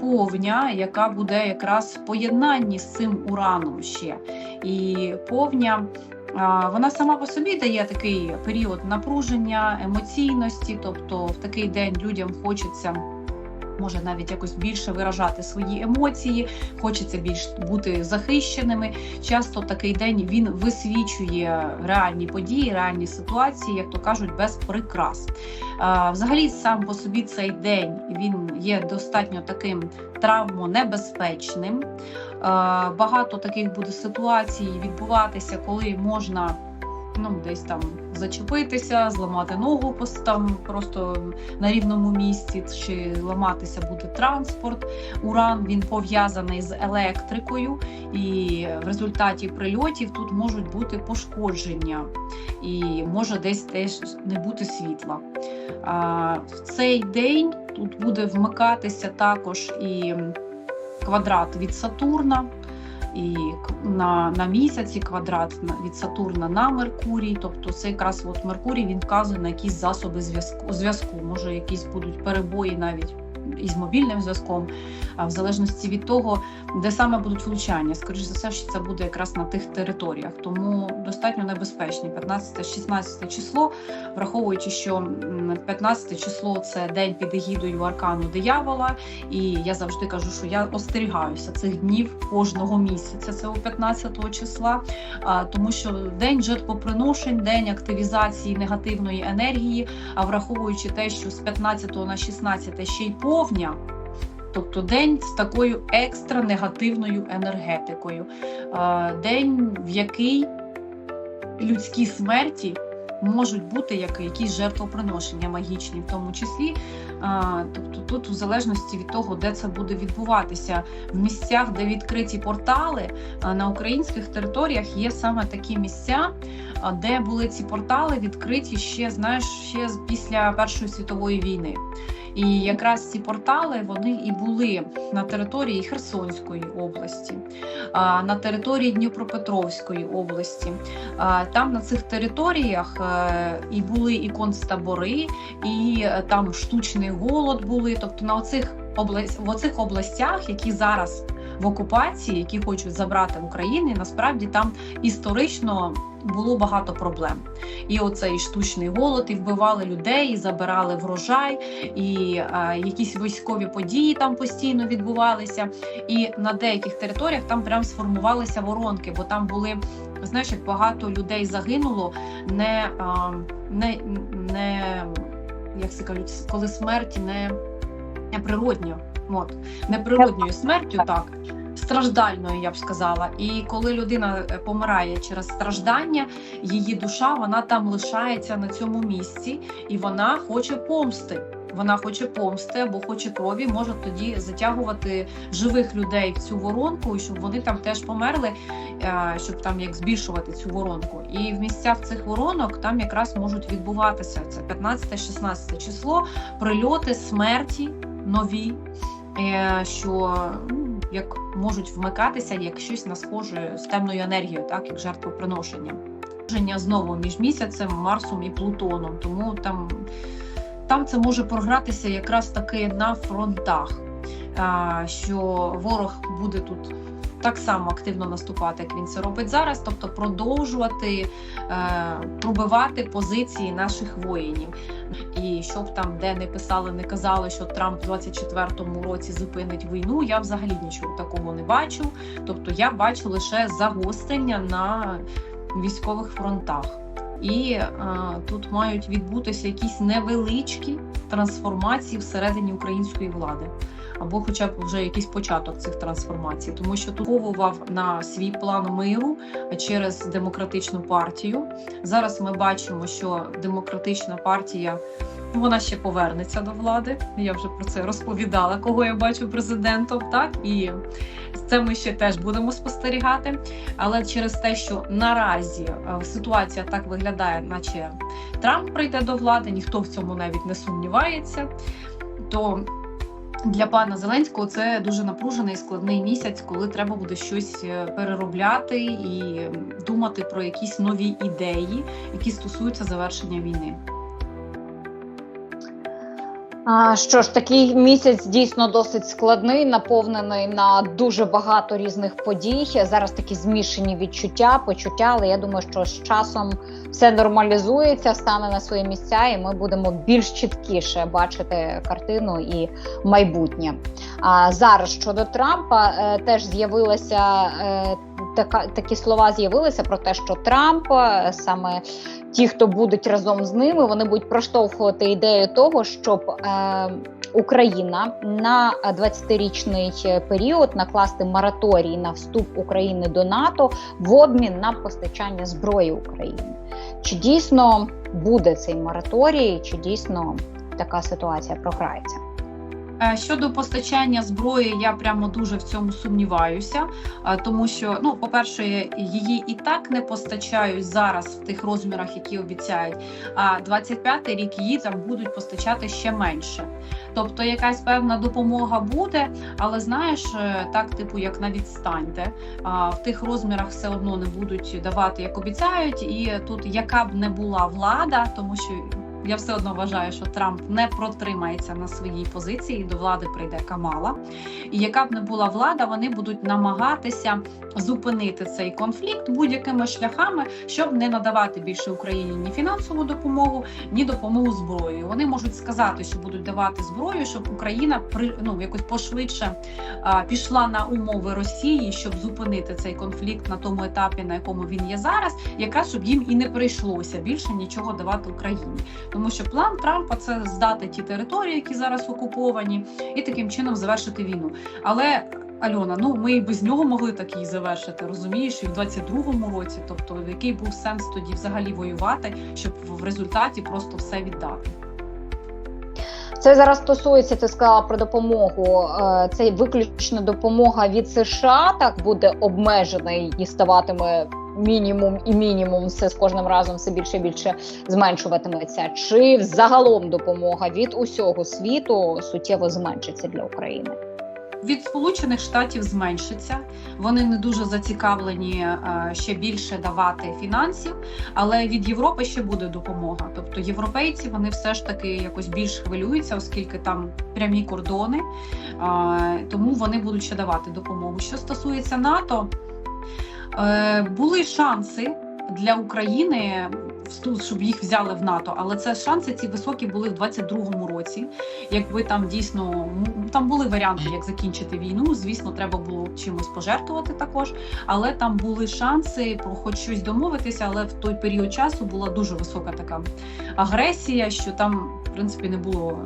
повня, яка буде якраз в поєднанні з цим ураном ще. І повня. Вона сама по собі дає такий період напруження, емоційності, тобто в такий день людям хочеться може навіть якось більше виражати свої емоції, хочеться більш бути захищеними. Часто такий день він висвічує реальні події, реальні ситуації, як то кажуть, без прикрас. Взагалі, сам по собі цей день він є достатньо таким травмонебезпечним. Багато таких буде ситуацій відбуватися, коли можна. Ну, десь там зачепитися, зламати ногу там просто на рівному місці, чи ламатися буде транспорт. Уран він пов'язаний з електрикою, і в результаті прильотів тут можуть бути пошкодження, і може десь теж не бути світла. А, в цей день тут буде вмикатися також і квадрат від Сатурна. І на, на місяці квадрат від Сатурна на Меркурій. Тобто це якраз от Меркурій він вказує на якісь засоби зв'язку. зв'язку. Може, якісь будуть перебої навіть із мобільним зв'язком, в залежності від того, де саме будуть влучання. Скоріше за все, що це буде якраз на тих територіях. Тому достатньо небезпечні 15-16 число, враховуючи, що 15 число це день під егідою аркану диявола. І я завжди кажу, що я остерігаюся цих днів кожного місяця. Це у 15 числа, тому що день жертвоприношень, день активізації негативної енергії. А враховуючи те, що з 15 на 16 ще й повня. Тобто день з такою екстра негативною енергетикою, день, в який людські смерті можуть бути як якісь жертвоприношення магічні, в тому числі. Тобто, тут, в залежності від того, де це буде відбуватися, в місцях, де відкриті портали на українських територіях, є саме такі місця, де були ці портали відкриті ще знаєш ще після Першої світової війни. І якраз ці портали вони і були на території Херсонської області, на території Дніпропетровської області. Там на цих територіях е, і були і концтабори, і е, там штучний голод були. Тобто на оцих область в оцих областях, які зараз в окупації, які хочуть забрати в Україні, насправді там історично було багато проблем. І оцей штучний голод, і вбивали людей, і забирали врожай, і е, якісь військові події там постійно відбувалися. І на деяких територіях там прям сформувалися воронки, бо там були. Знаєш, як багато людей загинуло, не, а, не, не як це кажуть, коли смерть не, не природньо, от, не природньою смертю, так. Страждальною, я б сказала, і коли людина е, помирає через страждання, її душа вона там лишається на цьому місці, і вона хоче помсти. Вона хоче помсти або хоче крові, може тоді затягувати живих людей в цю воронку, щоб вони там теж померли, е, щоб там як збільшувати цю воронку. І в місцях цих воронок там якраз можуть відбуватися це 15-16 число, прильоти, смерті нові, е, що ну, як можуть вмикатися як щось на схоже з темною енергією, так як жертвоприношення. Ження знову між місяцем, Марсом і Плутоном, тому там. Там це може програтися якраз таки на фронтах, що ворог буде тут так само активно наступати, як він це робить зараз, тобто продовжувати е, пробивати позиції наших воїнів. І щоб там де не писали, не казали, що Трамп в 24-му році зупинить війну. Я взагалі нічого такого не бачу. Тобто я бачу лише загострення на військових фронтах. І е, тут мають відбутися якісь невеличкі трансформації всередині української влади, або, хоча б вже якийсь початок цих трансформацій, тому що тут повував на свій план миру через демократичну партію. Зараз ми бачимо, що демократична партія вона ще повернеться до влади. Я вже про це розповідала, кого я бачу президентом. Так і це ми ще теж будемо спостерігати. Але через те, що наразі е, ситуація так виглядає, наче Трамп прийде до влади, ніхто в цьому навіть не сумнівається. То для пана Зеленського це дуже напружений складний місяць, коли треба буде щось е, переробляти і думати про якісь нові ідеї, які стосуються завершення війни. Що ж, такий місяць дійсно досить складний, наповнений на дуже багато різних подій. Зараз такі змішані відчуття, почуття, але я думаю, що з часом все нормалізується, стане на свої місця, і ми будемо більш чіткіше бачити картину і майбутнє. А зараз щодо Трампа е, теж з'явилася е, така такі слова з'явилися про те, що Трамп е, саме ті, хто будуть разом з ними, вони будуть проштовхувати ідею того, щоб е, Україна на 20-річний період накласти мораторій на вступ України до НАТО в обмін на постачання зброї Україні. Чи дійсно буде цей мораторій, чи дійсно така ситуація програється? Е, Щодо постачання зброї, я прямо дуже в цьому сумніваюся, е, тому що, ну, по-перше, її і так не постачають зараз в тих розмірах, які обіцяють. А 25-й рік її там будуть постачати ще менше. Тобто, якась певна допомога буде, але знаєш, е, так, типу, як на відстаньте, в тих розмірах все одно не будуть давати, як обіцяють. І тут яка б не була влада, тому що. Я все одно вважаю, що Трамп не протримається на своїй позиції. До влади прийде Камала. І яка б не була влада, вони будуть намагатися зупинити цей конфлікт будь-якими шляхами, щоб не надавати більше Україні ні фінансову допомогу, ні допомогу зброєю. Вони можуть сказати, що будуть давати зброю, щоб Україна при ну якось пошвидше а, пішла на умови Росії, щоб зупинити цей конфлікт на тому етапі, на якому він є зараз, якраз щоб їм і не прийшлося більше нічого давати Україні. Тому що план Трампа це здати ті території, які зараз окуповані, і таким чином завершити війну. Але Альона, ну ми і без нього могли так її завершити, розумієш, і в 22-му році. Тобто, який був сенс тоді взагалі воювати, щоб в результаті просто все віддати. Це зараз стосується, ти сказала про допомогу. Е, Це виключно допомога від США так буде обмежений і ставатиме мінімум і мінімум все з кожним разом все більше і більше зменшуватиметься. Чи загалом допомога від усього світу суттєво зменшиться для України? Від Сполучених Штатів зменшиться. Вони не дуже зацікавлені е, ще більше давати фінансів, але від Європи ще буде допомога. Тобто європейці вони все ж таки якось більш хвилюються, оскільки там прямі кордони, е, тому вони будуть ще давати допомогу. Що стосується НАТО, були шанси для України. Щоб їх взяли в НАТО, але це шанси ці високі були в 22-му році. Якби там дійсно там були варіанти, як закінчити війну. Звісно, треба було чимось пожертвувати також. Але там були шанси про хоч щось домовитися. Але в той період часу була дуже висока така агресія, що там в принципі не було.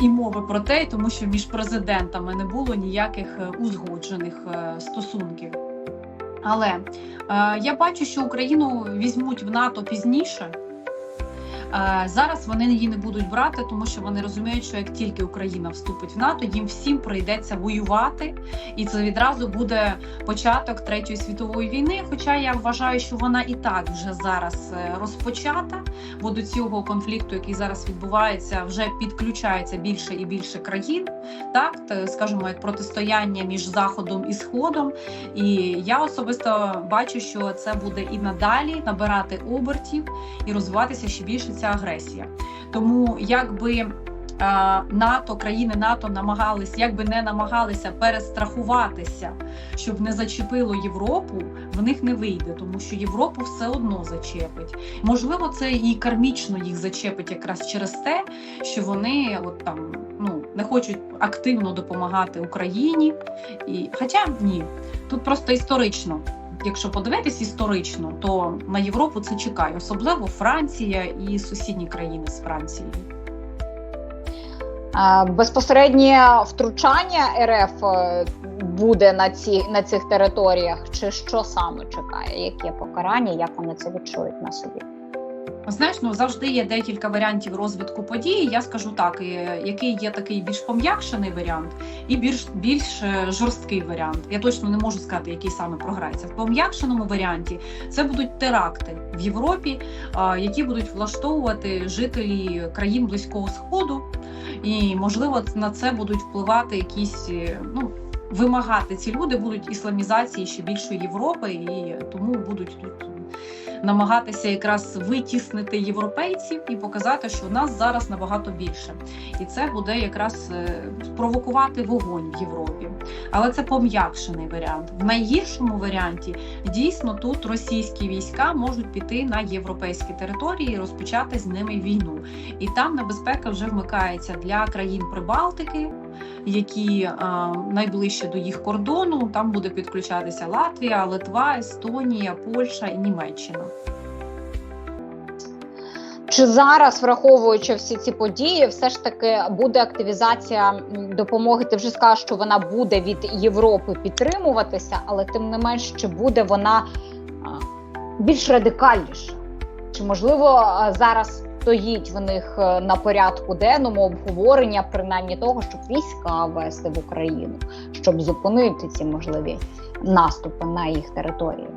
І мови про те, тому що між президентами не було ніяких узгоджених стосунків. Але е, я бачу, що Україну візьмуть в НАТО пізніше. Е, зараз вони її не будуть брати, тому що вони розуміють, що як тільки Україна вступить в НАТО, їм всім прийдеться воювати, і це відразу буде початок третьої світової війни. Хоча я вважаю, що вона і так вже зараз е, розпочата, бо до цього конфлікту, який зараз відбувається, вже підключається більше і більше країн. Так скажімо, як протистояння між заходом і сходом. І я особисто бачу, що це буде і надалі набирати обертів і розвиватися ще більше ця агресія. Тому якби НАТО, країни НАТО намагались, якби не намагалися перестрахуватися, щоб не зачепило Європу, в них не вийде, тому що Європу все одно зачепить. Можливо, це і кармічно їх зачепить якраз через те, що вони от там ну не хочуть активно допомагати Україні, і хоча ні, тут просто історично. Якщо подивитись історично, то на Європу це чекає, особливо Франція і сусідні країни з Францією. Безпосереднє втручання РФ буде на ці на цих територіях, чи що саме чекає? Яке покарання, як вони це відчують на собі? Знаєш, ну завжди є декілька варіантів розвитку події. Я скажу так, який є такий більш пом'якшений варіант, і більш більш жорсткий варіант. Я точно не можу сказати, який саме програється. В пом'якшеному варіанті це будуть теракти в Європі, які будуть влаштовувати жителі країн близького сходу, і можливо на це будуть впливати якісь ну. Вимагати ці люди будуть ісламізації ще більшої Європи, і тому будуть тут намагатися якраз витіснити європейців і показати, що нас зараз набагато більше, і це буде якраз е, провокувати вогонь в Європі. Але це пом'якшений варіант. В найгіршому варіанті дійсно тут російські війська можуть піти на європейські території і розпочати з ними війну. І там небезпека вже вмикається для країн Прибалтики, які е, найближче до їх кордону. Там буде підключатися Латвія, Литва, Естонія, Польща і Німеччина. Чи зараз, враховуючи всі ці події, все ж таки буде активізація допомоги? Ти вже сказав, що вона буде від Європи підтримуватися, але тим не менш, чи буде вона більш радикальніша? Чи можливо зараз стоїть в них е, на порядку денному обговорення, принаймні того, щоб війська вести в Україну, щоб зупинити ці можливі наступи на їх територію?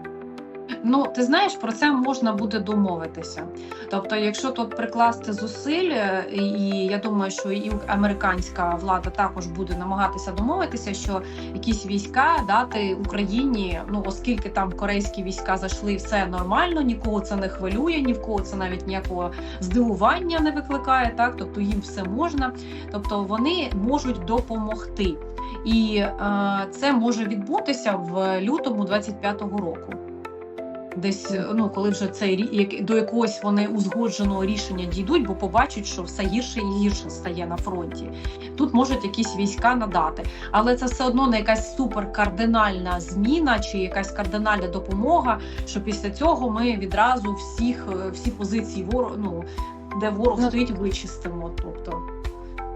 Ну, ти знаєш, про це можна буде домовитися. Тобто, якщо тут прикласти зусиль, і я думаю, що і американська влада також буде намагатися домовитися, що якісь війська дати Україні, ну оскільки там корейські війська зайшли, все нормально, нікого це не хвилює, ні в кого це навіть ніякого здивування не викликає. Так, тобто їм все можна, тобто вони можуть допомогти. І е, це може відбутися в лютому 25-го року. Десь ну коли вже цей до якогось вони узгодженого рішення дійдуть, бо побачать, що все гірше і гірше стає на фронті. Тут можуть якісь війська надати, але це все одно не якась суперкардинальна зміна чи якась кардинальна допомога. Що після цього ми відразу всіх е, всі позиції ворог, ну де ворог Ну, стоїть, вичистимо. Тобто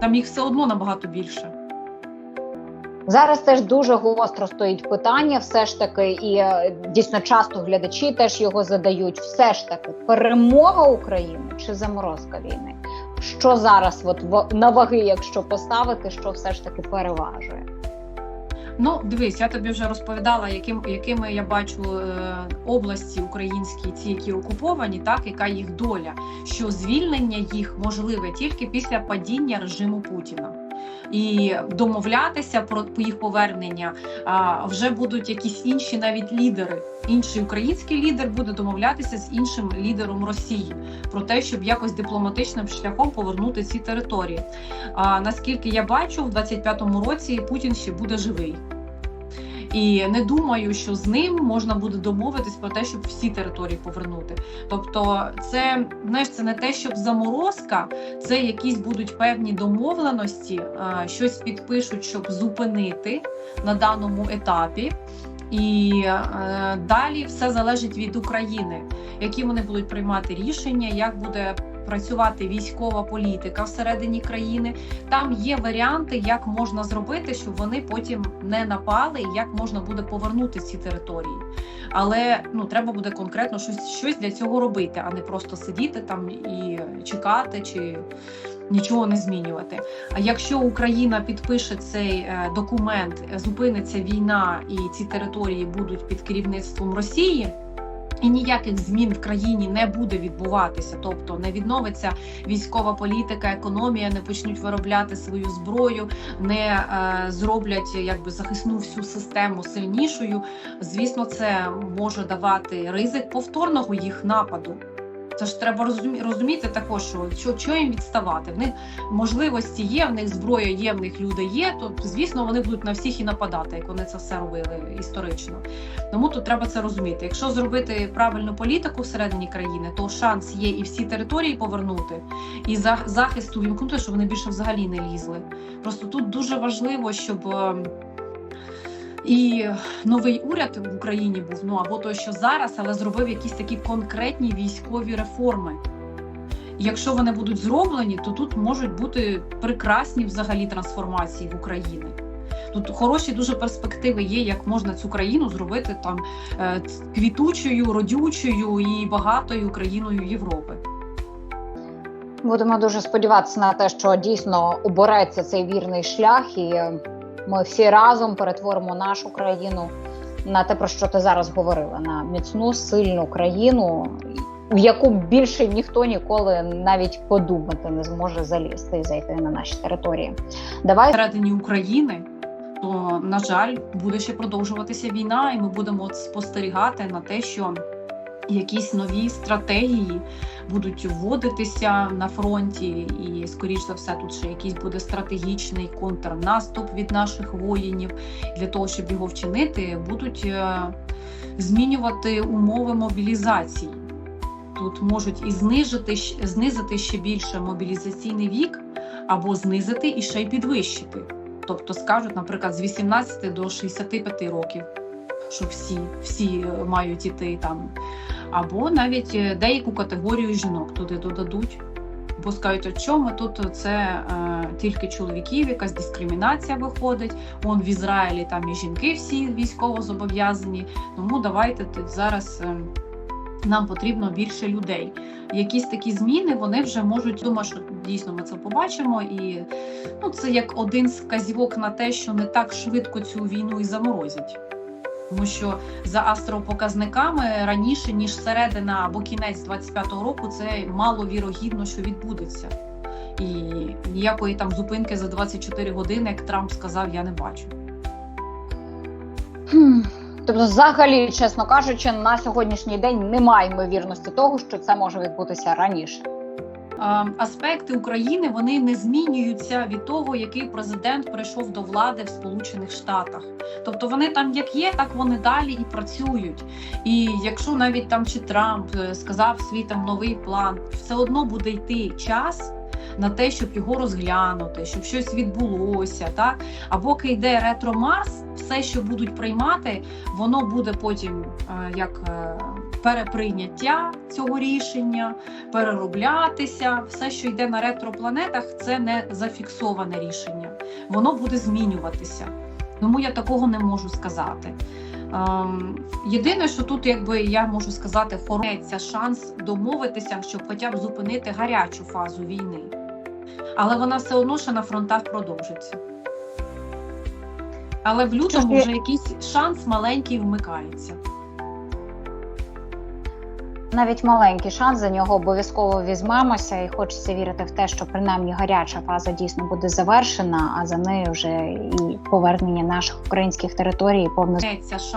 там їх все одно набагато більше. Зараз теж дуже гостро стоїть питання, все ж таки, і е, дійсно часто глядачі теж його задають. Все ж таки, перемога України чи заморозка війни? Що зараз, от на ваги, якщо поставити, що все ж таки переважує? Ну, дивись, я тобі вже розповідала, яким якими я бачу е, області українські, ці, які окуповані, так яка їх доля, що звільнення їх можливе тільки після падіння режиму Путіна. І домовлятися про їх повернення вже будуть якісь інші навіть лідери. Інший український лідер буде домовлятися з іншим лідером Росії про те, щоб якось дипломатичним шляхом повернути ці території. А наскільки я бачу, в 25-му році Путін ще буде живий. І не думаю, що з ним можна буде домовитись про те, щоб всі території повернути. Тобто, це знаєш, це не те, щоб заморозка, це якісь будуть певні домовленості, щось підпишуть, щоб зупинити на даному етапі. І е, далі все залежить від України, які вони будуть приймати рішення, як буде працювати військова політика всередині країни. Там є варіанти, як можна зробити, щоб вони потім не напали, і як можна буде повернути ці території. Але ну треба буде конкретно щось, щось для цього робити, а не просто сидіти там і чекати чи нічого не змінювати. А якщо Україна підпише цей е, документ, зупиниться війна і ці території будуть під керівництвом Росії. І ніяких змін в країні не буде відбуватися, тобто не відновиться військова політика, економія, не почнуть виробляти свою зброю, не е, зроблять якби захисну всю систему сильнішою. Звісно, це може давати ризик повторного їх нападу. Це ж треба розуміти також, що, що, що їм відставати. В них можливості є, в них зброя є, в них люди є. То звісно, вони будуть на всіх і нападати, як вони це все робили історично. Тому тут треба це розуміти. Якщо зробити правильну політику всередині країни, то шанс є і всі території повернути, і за захисту вімкнути, щоб вони більше взагалі не лізли. Просто тут дуже важливо, щоб. І новий уряд в Україні був ну або той, що зараз, але зробив якісь такі конкретні військові реформи. Якщо вони будуть зроблені, то тут можуть бути прекрасні взагалі трансформації в Україні. Тут хороші дуже перспективи є, як можна цю країну зробити там е, квітучою, родючою і багатою країною Європи. Будемо дуже сподіватися на те, що дійсно обереться цей вірний шлях, і ми всі разом перетворимо нашу країну на те, про що ти зараз говорила: на міцну, сильну країну, в яку більше ніхто ніколи навіть подумати не зможе залізти і зайти на наші території. Давай Всередині України, то на жаль, буде ще продовжуватися війна, і ми будемо спостерігати на те, що якісь нові стратегії будуть вводитися на фронті, і, скоріш за все, тут ще якийсь буде стратегічний контрнаступ від наших воїнів. Для того, щоб його вчинити, будуть е, змінювати умови мобілізації. Тут можуть і знижити, знизити ще більше мобілізаційний вік, або знизити і ще й підвищити. Тобто скажуть, наприклад, з 18 до 65 років, що всі, всі е, мають іти там. Або навіть е, деяку категорію жінок туди додадуть. Бо скажуть, от чому тут це е, тільки чоловіків, якась дискримінація виходить. Он в Ізраїлі там і жінки всі військово зобов'язані. Тому давайте тут зараз е, нам потрібно більше людей. Якісь такі зміни вони вже можуть думаю, що дійсно ми це побачимо, і ну це як один з вказівок на те, що не так швидко цю війну і заморозять. Тому що за астропоказниками раніше ніж середина або кінець 25-го року це мало вірогідно, що відбудеться. І ніякої там зупинки за 24 години, як Трамп сказав, я не бачу. Тобто, взагалі, чесно кажучи, на сьогоднішній день немає ймовірності того, що це може відбутися раніше. Аспекти України вони не змінюються від того, який президент прийшов до влади в Сполучених Штатах. Тобто вони там як є, так вони далі і працюють. І якщо навіть там чи Трамп е, сказав свій там новий план, все одно буде йти час. На те, щоб його розглянути, щоб щось відбулося, так а поки йде ретро Марс, все, що будуть приймати, воно буде потім е, як е, переприйняття цього рішення, перероблятися. Все, що йде на ретропланетах, це не зафіксоване рішення. Воно буде змінюватися. Тому я такого не можу сказати. Ем, єдине, що тут, якби я можу сказати, хорониться шанс домовитися, щоб хоча б зупинити гарячу фазу війни. Але вона все одно ще на фронтах продовжиться. Але в лютому вже якийсь шанс маленький вмикається. Навіть маленький шанс за нього обов'язково візьмемося, і хочеться вірити в те, що принаймні гаряча фаза дійсно буде завершена, а за нею вже і повернення наших українських територій повне